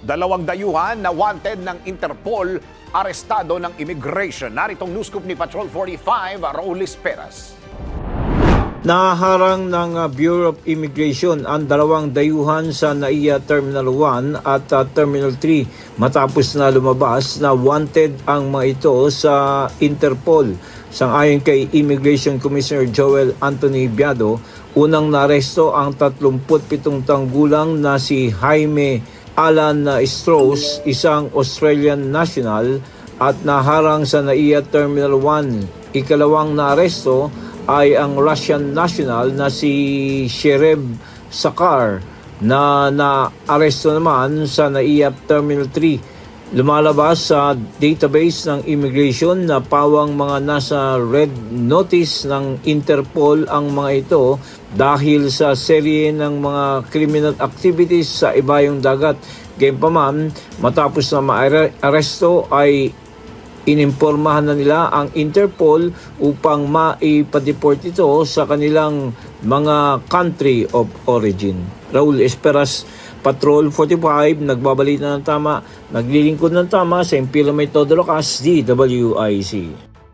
Dalawang dayuhan na wanted ng Interpol, arestado ng immigration. Naritong news scoop ni Patrol 45, Raul Peras. Naharang ng uh, Bureau of Immigration ang dalawang dayuhan sa NAIA Terminal 1 at uh, Terminal 3 matapos na lumabas na wanted ang mga ito sa Interpol. Sangayon kay Immigration Commissioner Joel Anthony Biado, unang naresto ang 37 tanggulang na si Jaime Alan Strauss, isang Australian national at naharang sa NAIA Terminal 1. Ikalawang naaresto ay ang Russian national na si Shereb Sakar na na-aresto naman sa NAIA Terminal 3. Lumalabas sa database ng immigration na pawang mga nasa red notice ng Interpol ang mga ito dahil sa serye ng mga criminal activities sa ibayong dagat. Gayunpaman, matapos na ma-aresto ay inimpormahan na nila ang Interpol upang maipadeport ito sa kanilang mga country of origin. Raul Esperas, Patrol 45, nagbabalita ng tama, naglilingkod ng tama sa Impilo May Todo Locas, DWIC.